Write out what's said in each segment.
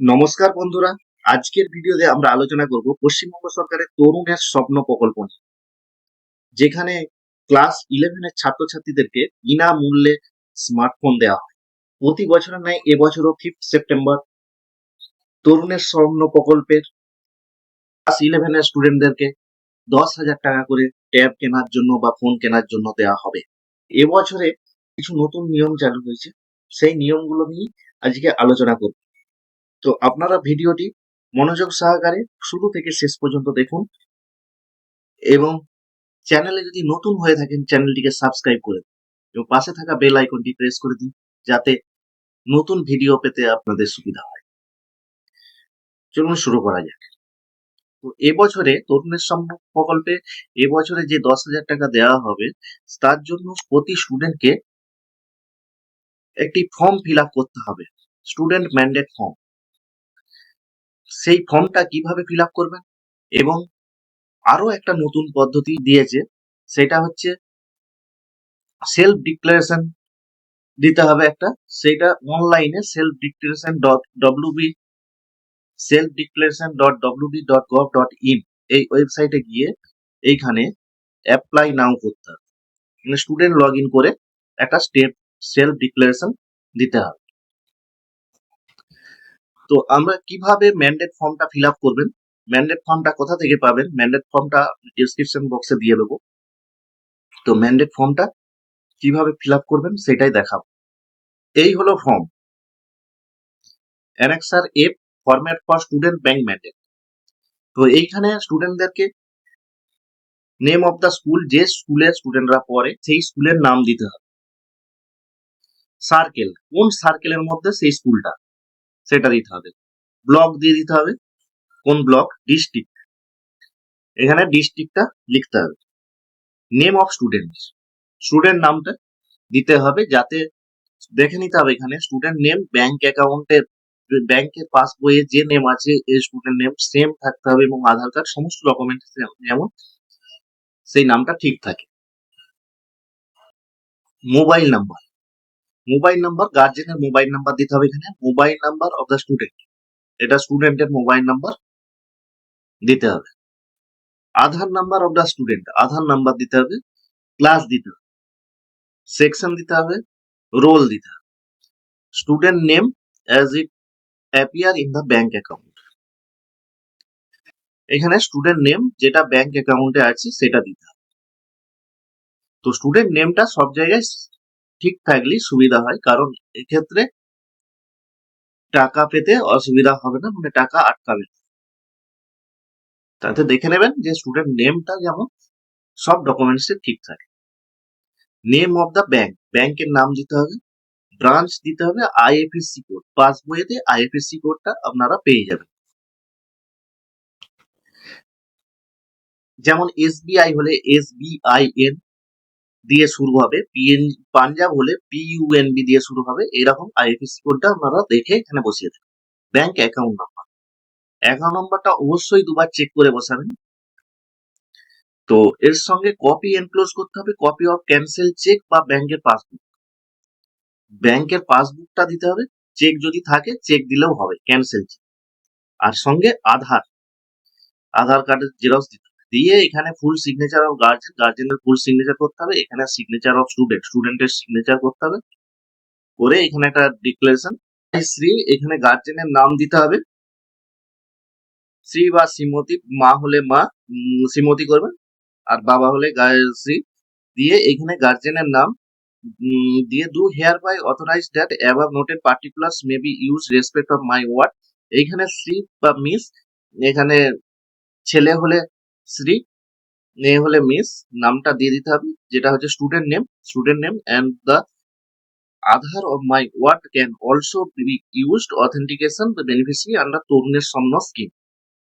নমস্কার বন্ধুরা। আজকের ভিডিওতে আমরা আলোচনা করব পশ্চিমবঙ্গ সরকারের তরুণের স্বপ্ন প্রকল্প নিয়ে। যেখানে ক্লাস ইলেভেনের ছাত্রছাত্রীদেরকে বিনামূল্যে স্মার্টফোন দেওয়া হয়। প্রতি বছরের ন্যায় এবছরও ফিফথ সেপ্টেম্বর তরুণের স্বপ্ন প্রকল্পের ক্লাস ইলেভেনের স্টুডেন্টদেরকে দশ হাজার টাকা করে ট্যাব কেনার জন্য বা ফোন কেনার জন্য দেওয়া হবে। এবছরে কিছু নতুন নিয়ম চালু হয়েছে। সেই নিয়মগুলো নিয়ে আজকে আলোচনা করব। তো আপনারা ভিডিওটি মনোযোগ সহকারে শুরু থেকে শেষ পর্যন্ত দেখুন এবং চ্যানেলে যদি নতুন হয়ে থাকেন, চ্যানেলটিকে সাবস্ক্রাইব করে দিন এবং পাশে থাকা বেল আইকনটি প্রেস করে দিন যাতে নতুন ভিডিও পেতে আপনাদের সুবিধা হয়। চলুন শুরু করা যাক। তো এবছরে তরুণের সম্মান প্রকল্পে এবছরে যে দশ হাজার টাকা দেওয়া হবে, তার জন্য প্রতি স্টুডেন্টকে একটি ফর্ম ফিল করতে হবে। স্টুডেন্ট ম্যান্ডেট ফর্ম সেই ফর্মটা কীভাবে ফিল আপ করবেন? এবং আরও একটা নতুন পদ্ধতি দিয়েছে, সেটা হচ্ছে সেলফ ডিক্লারেশন দিতে হবে একটা। সেটা অনলাইনে self declaration dot WB self declaration dot WB dot gov dot in এই ওয়েবসাইটে গিয়ে এইখানে অ্যাপ্লাই নাও করতে হবে। স্টুডেন্ট লগ ইন করে একটা স্টেপ সেলফ ডিক্লারেশন দিতে হবে। তো আমরা কীভাবে ম্যান্ডেট ফর্মটা ফিল আপ করবেন? ম্যান্ডেট ফর্মটা কোথা থেকে পাবেন? ম্যান্ডেট ফর্মটা ডিসক্রিপশন বক্সে দিয়ে দেবো। তো ম্যান্ডেট ফর্মটা কীভাবে ফিল আপ করবেন সেটাই দেখাবো। এই হলো form annexure F format for student bank mandate তো এইখানে স্টুডেন্টদেরকে নেম অফ দ্য স্কুল যে স্কুলের স্টুডেন্টরা পড়ে, সেই স্কুলের নাম দিতে হবে। সার্কেল কোন সার্কেলের মধ্যে সেই স্কুলটা সেটা দিতে হবে। ব্লক দিয়ে দিতে হবে। কোন ব্লক ডিস্ট্রিক্ট এখানে ডিস্ট্রিক্টটা লিখতে হবে। নেম অফ স্টুডেন্ট স্টুডেন্ট নামটা দিতে হবে যাতে দেখে নিতে হবে এখানে স্টুডেন্ট নেম ব্যাংক অ্যাকাউন্টের ব্যাংকের পাসবইয়ে যে নেম আছে এই স্টুডেন্ট নেম সেম থাকতে হবে এবং আধার কার্ড সমস্ত ডকুমেন্ট যেমন সেই নামটা ঠিক থাকে। মোবাইল নাম্বার মোবাইল নাম্বার গার্জেনের মোবাইল নাম্বার দিতে হবে এখানে। Mobile number of the student এটা স্টুডেন্টের মোবাইল নাম্বার দিতে হবে। Aadhaar number of the student Aadhaar number দিতে হবে। ক্লাস দিতে হবে। সেকশন দিতে হবে। রোল দিতে হবে। Student name as it appear in the bank account এখানে স্টুডেন্ট নেম যেটা ব্যাংক অ্যাকাউন্টে আছে, সেটা দিতে হবে। তো স্টুডেন্ট নেমটা সব জায়গায় ঠিক থাকলে সুবিধা হয়। কারণ এক্ষেত্রে টাকা পেতে অসুবিধা হবে না মানে টাকা আটকাবে। তাতে দেখে নেবেন যে স্টুডেন্ট নেমটা যেমন, সব ডকুমেন্টসে ঠিক থাকে। নেম অফ দ্য ব্যাংক ব্যাংকের নাম দিতে হবে ব্রাঞ্চ দিতে হবে আইএফএসসি কোড পাসবইতে আইএফএসসি কোডটা আপনারা পেয়ে যাবেন। যেমন এসবিআই হলে এসবিআইএন দিয়ে শুরু হবে পিএন পাঞ্জাব হলে পিইউএনবি দিয়ে শুরু হবে, এরকম আইএফএসসি কোডটা আপনারা দেখে এখানে বসিয়ে দেবেন। ব্যাংক অ্যাকাউন্ট নাম্বার অ্যাকাউন্ট নাম্বারটা অবশ্যই দুবার চেক করে বসাবেন। তো এর সঙ্গে কপি এনক্লোজ করতে হবে কপি অফ ক্যান্সেল চেক বা ব্যাংকের পাসবুক ব্যাংকের পাসবুকটা দিতে হবে চেক যদি থাকে চেক দিলেও হবে ক্যান্সেল চেক আর সঙ্গে আধার। আধার কার্ডের জেরক্স দিতে দিয়ে এখানে ফুল সিগনেচার অফ গার্জেন গার্জেনের ফুল সিগনেচার করতে হবে। এখানে সিগনেচার অফ স্টুডেন্ট স্টুডেন্টের সিগনেচার করতে হবে। করে এখানে একটা ডিক্লারেশন শ্রী এখানে গার্জেনের নাম দিতে হবে। শ্রী বা শ্রীমতী, মা হলে মা শ্রীমতী করবেন। আর বাবা হলে শ্রী। দিয়ে এখানে গার্জেনের নাম দিয়ে do hereby authorise that above noted particulars may be use respect of my ward এইখানে শ্রী বা মিস এখানে ছেলে হলে শ্রী মেয়ে হলে মিস নামটা দিয়ে দিতে হবে, যেটা হচ্ছে student name student name and the Aadhaar of my ward can also be used authentication the beneficiary under তরুণের সম্ম স্কিম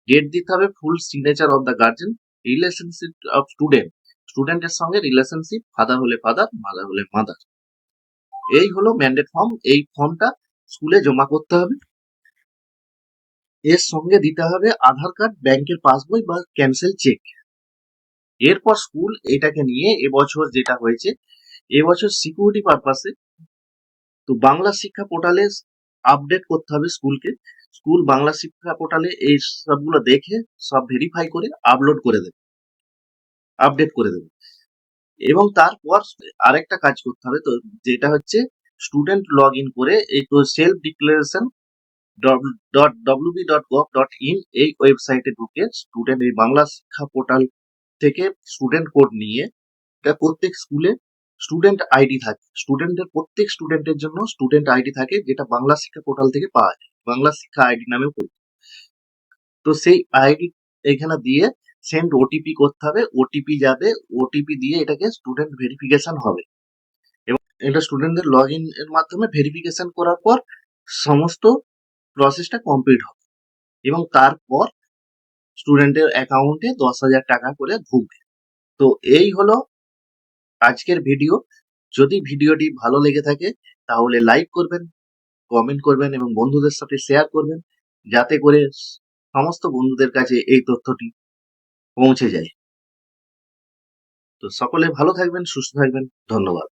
ডেট দিতে হবে full signature of the guardian relationship of student স্টুডেন্টের সঙ্গে রিলেশনশিপ ফাদার হলে ফাদার মাদার হলে mother এই হলো ম্যান্ডেট ফর্ম এই ফর্মটা স্কুলে জমা করতে হবে। এর সঙ্গে দিতে হবে আধার কার্ড, ব্যাংকের পাসবই বা ক্যান্সেল চেক এরপর স্কুল এটাকে নিয়ে এবছর যেটা হয়েছে, এবছর সিকিউরিটি পারপাসে তো বাংলা শিক্ষা পোর্টালে আপডেট করতে হবে স্কুলকে। স্কুল বাংলা শিক্ষা পোর্টালে এই সবগুলো দেখে, সব ভেরিফাই করে আপলোড করে দেবে। আপডেট করে দেবে। এবং তারপর আরেকটা কাজ করতে হবে তো, যেটা হচ্ছে স্টুডেন্ট লগ ইন করে এই তো self declaration dot dot dot in এই ওয়েবসাইটে ঢুকে স্টুডেন্ট এই বাংলা শিক্ষা পোর্টাল থেকে স্টুডেন্ট কোড নিয়ে এটা প্রত্যেক স্কুলে স্টুডেন্ট আইডি থাকে। স্টুডেন্টের প্রত্যেক স্টুডেন্টের জন্য স্টুডেন্ট আইডি থাকে যেটা বাংলা শিক্ষা পোর্টাল থেকে পাওয়া যায়। বাংলা শিক্ষা আইডি নামেও পরিচিত। তো সেই আইডি এখানে দিয়ে সেন্ড ওটিপি করতে হবে। ওটিপি যাবে। ওটিপি দিয়ে এটাকে স্টুডেন্ট ভেরিফিকেশন হবে। এবং এটা স্টুডেন্টদের লগ ইন এর মাধ্যমে ভেরিফিকেশন করার পর সমস্ত প্রসেসটা কমপ্লিট হবে। এবং তারপর স্টুডেন্টের অ্যাকাউন্টে দশ হাজার টাকা করে ঢুকবে তো এই হলো আজকের ভিডিও যদি ভিডিওটি ভালো লেগে থাকে, তাহলে লাইক করবেন কমেন্ট করবেন এবং বন্ধুদের সাথে শেয়ার করবেন, যাতে করে সমস্ত বন্ধুদের কাছে এই তথ্যটি পৌঁছে যায়। তো সকলে ভালো থাকবেন, সুস্থ থাকবেন, ধন্যবাদ।